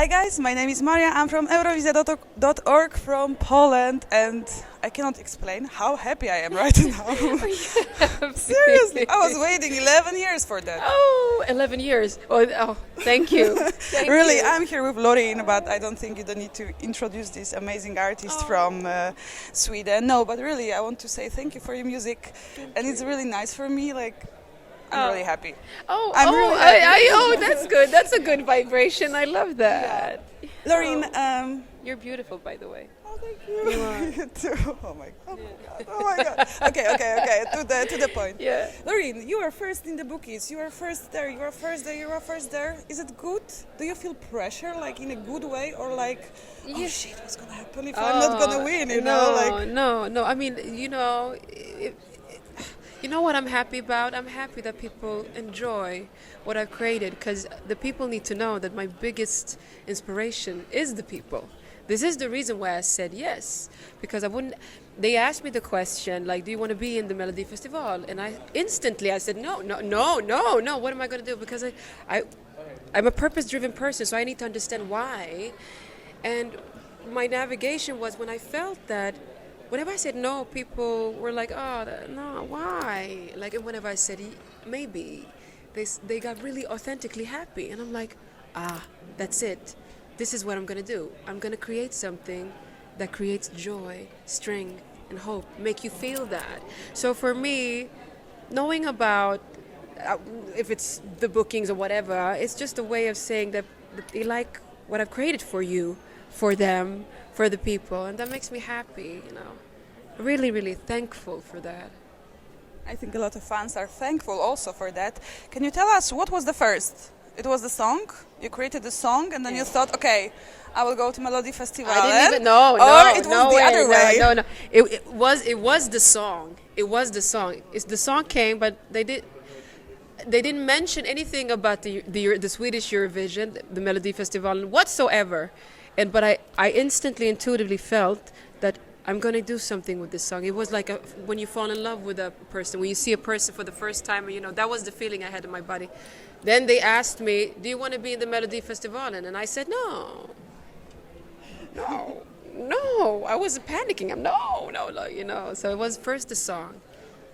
Hi guys, my name is Maria. I'm from Eurovisia.org from Poland and I cannot explain how happy I am right now. Seriously, I was waiting 11 years for that. Oh, 11 years. Oh, oh thank you. Thank really, you. I'm here with Lorin, but I don't think you don't need to introduce this amazing artist from uh, Sweden. No, but really, I want to say thank you for your music, and it's really nice for me. Like, I'm Oh. really happy. Oh, I'm oh, really happy. I, oh, that's good. That's a good vibration. I love that. Lorin, um, You're beautiful, by the way. oh, thank you. You too. Oh my, oh my god. Oh my god. Okay, okay, okay. To the to the point. Yeah. Lorin, you are first in the bookies. You are first there. You are first there. You are first there. Is it good? Do you feel pressure, like in a good way, or like, oh Yeah. shit, what's gonna happen if I'm not gonna win? You no, know, like. no, no. I mean, you know, it, you know what I'm happy about? I'm happy that people enjoy what I've created because the people need to know that my biggest inspiration is the people. This is the reason why I said yes because I wouldn't. They asked me the question like, "Do you want to be in the Melody Festival?" And I instantly I said, "No, no, no, no, no. What am I going to do?" Because I, I, I'm a purpose-driven person, so I need to understand why. And my navigation was when I felt that whenever I said no, people were like, "Oh, that- no, why?" Like, and whenever I said maybe, they they got really authentically happy, and I'm like, "Ah, that's it. This is what I'm gonna do. I'm gonna create something that creates joy, strength, and hope. Make you feel that." So for me, knowing about uh, if it's the bookings or whatever, it's just a way of saying that that they like what I've created for you, for them, for the people, and that makes me happy. You know, really, really thankful for that. I think a lot of fans are thankful also for that. Can you tell us what was the first? It was the song. You created the song, and then you thought, okay, I will go to Melody Festival. I didn't even no, or no, it was no the way, other no. No, no, It, it was it was the song. It was the song. It's the song came, but they did. They didn't mention anything about the the, the Swedish Eurovision, the Melody Festival whatsoever, and but I, I instantly intuitively felt that I'm gonna do something with this song. It was like a, when you fall in love with a person, when you see a person for the first time, you know that was the feeling I had in my body. Then they asked me, "Do you want to be in the Melody Festival?" And I said, "No, no, no. I wasn't panicking. I'm no, no, no, you know. So it was first the song.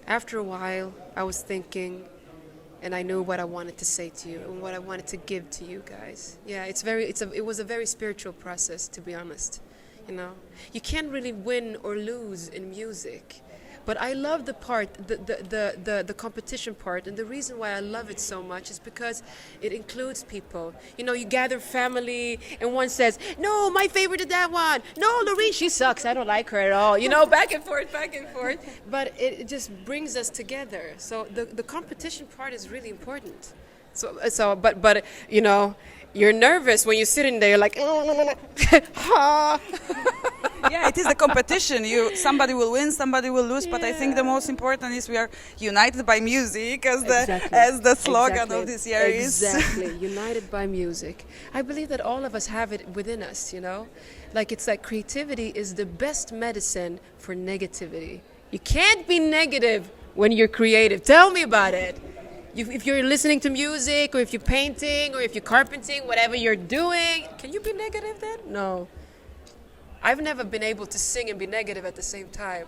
After a while, I was thinking, and I knew what I wanted to say to you and what I wanted to give to you guys. Yeah, it's very, it's a, it was a very spiritual process, to be honest. You know, you can't really win or lose in music. But I love the part, the, the, the, the, the competition part, and the reason why I love it so much is because it includes people. You know, you gather family, and one says, No, my favorite is that one. No, Lorene, she sucks. I don't like her at all. You know, back and forth, back and forth. But it, it just brings us together. So the, the competition part is really important. So, so but, but, you know, you're nervous when you're sitting there, you're like, ha. Ah. yeah, it is the competition. You somebody will win, somebody will lose. But I think the most important is we are united by music, as the Exactly. as the slogan Exactly. of this year is. Exactly. United by music. I believe that all of us have it within us, you know? Like it's like creativity is the best medicine for negativity. You can't be negative when you're creative. Tell me about it. You, if you're listening to music or if you're painting or if you're carpenting, whatever you're doing, can you be negative then? No. I've never been able to sing and be negative at the same time.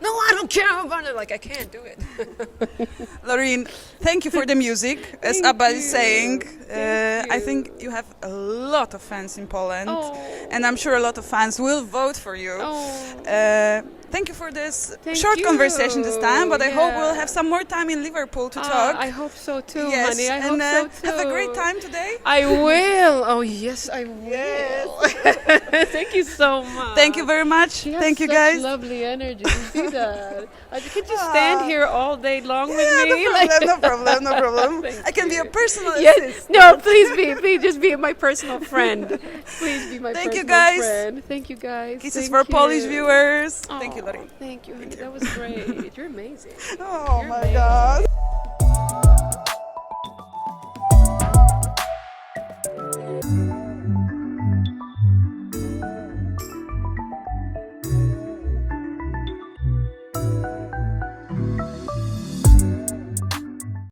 No, I don't care about it. Like I can't do it. Loreen, thank you for the music. As Thank Abba is saying, uh, I think you have a lot of fans in Poland, Oh. and I'm sure a lot of fans will vote for you. Oh. Uh, thank you for this Thank short you. conversation this time, but I hope we'll have some more time in Liverpool to Ah, talk. I hope so too, yes, honey. I and hope uh, so too. have a great time today. I will. Oh yes, I will. Thank you so much. Thank you very much. She Thank you, such guys. Lovely energy. You see that? I could just stand Ah. here all day long Yeah, with me. no problem, no problem, no problem. I can be a personal Yes. assist. No, please be. Please just be my personal friend. Please be my Thank you, guys. friend. Thank you, guys. Kisses Thank for Polish you. viewers. Thank you, Loreen. Thank you, honey. That was great. You're amazing. Oh You're my amazing. god.